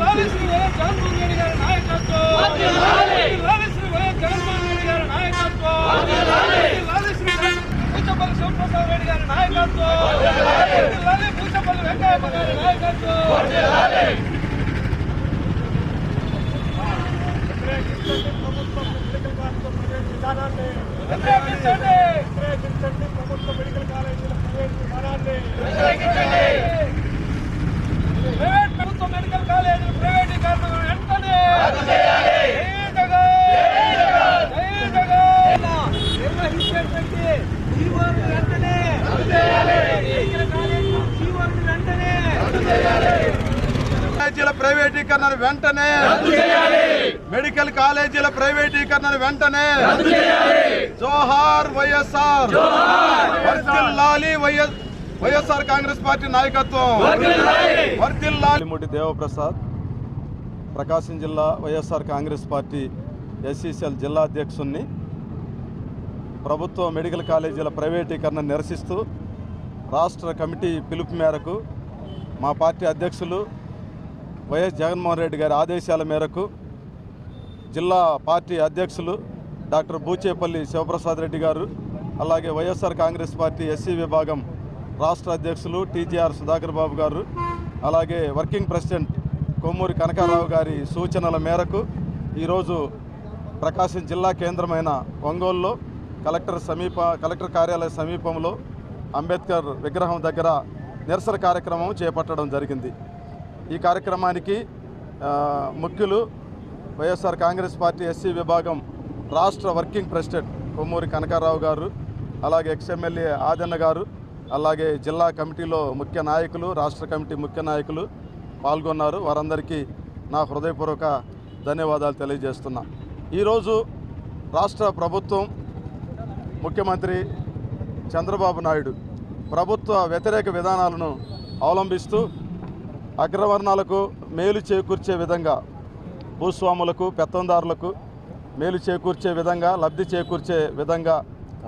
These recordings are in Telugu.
లాలి శ్రీ వైఎస్ జగన్మోహన్ రెడ్డి గారి నాయకత్వం లాలి శ్రీ వైఎస్ జగన్మోహన్ రెడ్డి గారి నాయకత్వం లాలి శ్రీ పూచపల్లి శివప్రసాద్ రెడ్డి గారి నాయకత్వం లాలి పూచపల్లి వెంకయ్యప్ప గారి నాయకత్వం వ్యతిరేకించండి ప్రైవేట్ ప్రభుత్వ మెడికల్ కాలేజీలు ప్రైవేటీకరణ వెంటనే జై జగన్! జై జగన్! నిర్వహించేటువంటి జీవోలు వెంటనే మెడికల్ కాలేజీలు జీవోలు వెంటనే కాలేజీల ప్రైవేటీకరణ వెంటనే మెడికల్ కాలేజీల ప్రైవేటీకరణ వెంటనే జోహార్ వైఎస్ఆర్. వైఎస్ఆర్. కాంగ్రెస్ పార్టీ నాయకత్వం. వర్ధిల్లాలి ముడి దేవప్రసాద్ ప్రకాశం జిల్లా వైఎస్ఆర్ కాంగ్రెస్ పార్టీ ఎస్సీసీఎల్ జిల్లా అధ్యక్షుణ్ణి ప్రభుత్వ మెడికల్ కాలేజీల ప్రైవేటీకరణ నిరసిస్తూ రాష్ట్ర కమిటీ పిలుపు మేరకు మా పార్టీ అధ్యక్షులు వైఎస్ జగన్మోహన్ రెడ్డి గారి ఆదేశాల మేరకు జిల్లా పార్టీ అధ్యక్షులు డాక్టర్ బూచేపల్లి శివప్రసాద్ రెడ్డి గారు అలాగే వైఎస్ఆర్ కాంగ్రెస్ పార్టీ ఎస్సీ విభాగం రాష్ట్ర అధ్యక్షులు టీజీఆర్ సుధాకర్ బాబు గారు అలాగే వర్కింగ్ ప్రెసిడెంట్ కొమ్మూరి కనకారావు గారి సూచనల మేరకు ఈరోజు ప్రకాశం జిల్లా కేంద్రమైన ఒంగోలులో కలెక్టర్ సమీప కలెక్టర్ కార్యాలయ సమీపంలో అంబేద్కర్ విగ్రహం దగ్గర నిరసన కార్యక్రమం చేపట్టడం జరిగింది. ఈ కార్యక్రమానికి ముఖ్యులు వైఎస్ఆర్ కాంగ్రెస్ పార్టీ ఎస్సీ విభాగం రాష్ట్ర వర్కింగ్ ప్రెసిడెంట్ కొమ్మూరి కనకారావు గారు అలాగే ఎక్స్ఎమ్మెల్యే ఆదన్న గారు అలాగే జిల్లా కమిటీలో ముఖ్య నాయకులు రాష్ట్ర కమిటీ ముఖ్య నాయకులు పాల్గొన్నారు. వారందరికీ నా హృదయపూర్వక ధన్యవాదాలు తెలియజేస్తున్నా. ఈరోజు రాష్ట్ర ప్రభుత్వం ముఖ్యమంత్రి చంద్రబాబు నాయుడు ప్రభుత్వ వ్యతిరేక విధానాలను అవలంబిస్తూ అగ్రవర్ణాలకు మేలు చేకూర్చే విధంగా భూస్వాములకు పెత్తందారులకు మేలు చేకూర్చే విధంగా లబ్ధి చేకూర్చే విధంగా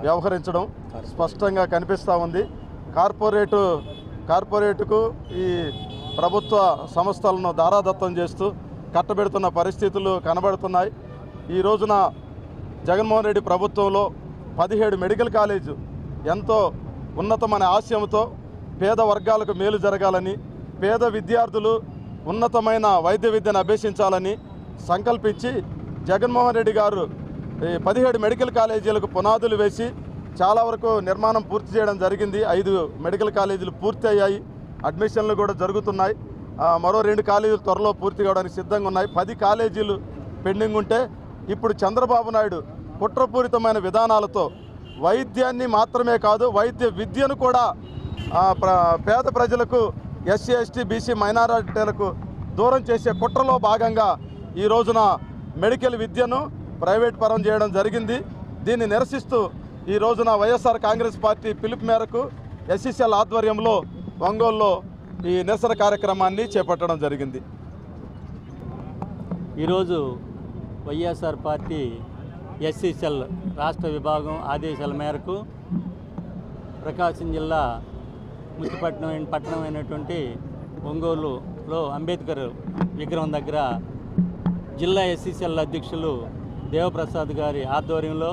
వ్యవహరించడం స్పష్టంగా కనిపిస్తూ ఉంది. కార్పొరేటు కార్పొరేటుకు ఈ ప్రభుత్వ సంస్థలను దారాదత్తం చేస్తూ కట్టబెడుతున్న పరిస్థితులు కనబడుతున్నాయి. ఈ రోజున జగన్మోహన్ రెడ్డి ప్రభుత్వంలో పదిహేడు మెడికల్ కాలేజు ఎంతో ఉన్నతమైన ఆశయంతో పేద వర్గాలకు మేలు జరగాలని పేద విద్యార్థులు ఉన్నతమైన వైద్య విద్యను అభ్యసించాలని సంకల్పించి జగన్మోహన్ రెడ్డి గారు ఈ పదిహేడు మెడికల్ కాలేజీలకు పునాదులు వేసి చాలా వరకు నిర్మాణం పూర్తి చేయడం జరిగింది. ఐదు మెడికల్ కాలేజీలు పూర్తి అయ్యాయి. అడ్మిషన్లు కూడా జరుగుతున్నాయి. మరో రెండు కాలేజీలు త్వరలో పూర్తి కావడానికి సిద్ధంగా ఉన్నాయి. పది కాలేజీలు పెండింగ్ ఉంటే ఇప్పుడు చంద్రబాబు నాయుడు కుట్రపూరితమైన విధానాలతో వైద్యాన్ని మాత్రమే కాదు వైద్య విద్యను కూడా ప్ర- పేద ప్రజలకు ఎస్సీ ఎస్టీ బీసీ మైనారిటీలకు దూరం చేసే కుట్రలో భాగంగా ఈ రోజున మెడికల్ విద్యను ప్రైవేట్ పరం చేయడం జరిగింది. దీన్ని నిరసిస్తూ ఈ రోజున వైఎస్ఆర్ కాంగ్రెస్ పార్టీ పిలుపు మేరకు ఎస్సీసీఎల్ ఆధ్వర్యంలో ఒంగోలులో ఈ నిరసన కార్యక్రమాన్ని చేపట్టడం జరిగింది. ఈరోజు వైఎస్ఆర్ పార్టీ ఎస్సీసీఎల్ రాష్ట్ర విభాగం ఆదేశాల మేరకు ప్రకాశం జిల్లా ముచ్చిపట్నం పట్టణం అయినటువంటి ఒంగోలులో అంబేద్కర్ విగ్రహం దగ్గర జిల్లా ఎస్సీసీఎల్ అధ్యక్షులు దేవప్రసాద్ గారి ఆధ్వర్యంలో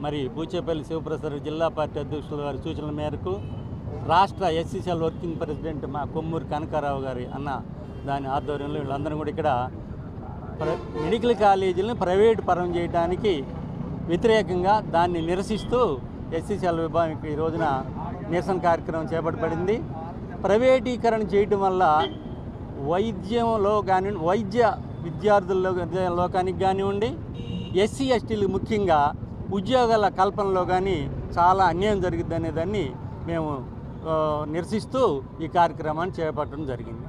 మరి బూచేపల్లి శివప్రసాద్ జిల్లా పార్టీ అధ్యక్షుల గారి సూచనల మేరకు రాష్ట్ర ఎస్సీసీఎల్ వర్కింగ్ ప్రెసిడెంట్ మా కొమ్మూరి కనకారావు గారి అన్న దాని ఆధ్వర్యంలో వీళ్ళందరూ కూడా ఇక్కడ ప్ర- మెడికల్ కాలేజీలను ప్రైవేట్ పరం చేయడానికి వ్యతిరేకంగా దాన్ని నిరసిస్తూ ఎస్సీసీఎల్ విభాగం ఈ రోజున నిరసన కార్యక్రమం చేపట్టబడింది. ప్రైవేటీకరణ చేయటం వల్ల వైద్యంలో కానివ్వండి వైద్య విద్యార్థుల్లో లోకానికి కానివ్వండి ఎస్సీ ఎస్టీలు ముఖ్యంగా ఉద్యోగాల కల్పనలో కానీ చాలా అన్యాయం జరిగింది దాన్ని మేము నిరసిస్తూ ఈ కార్యక్రమాన్ని చేపట్టడం జరిగింది.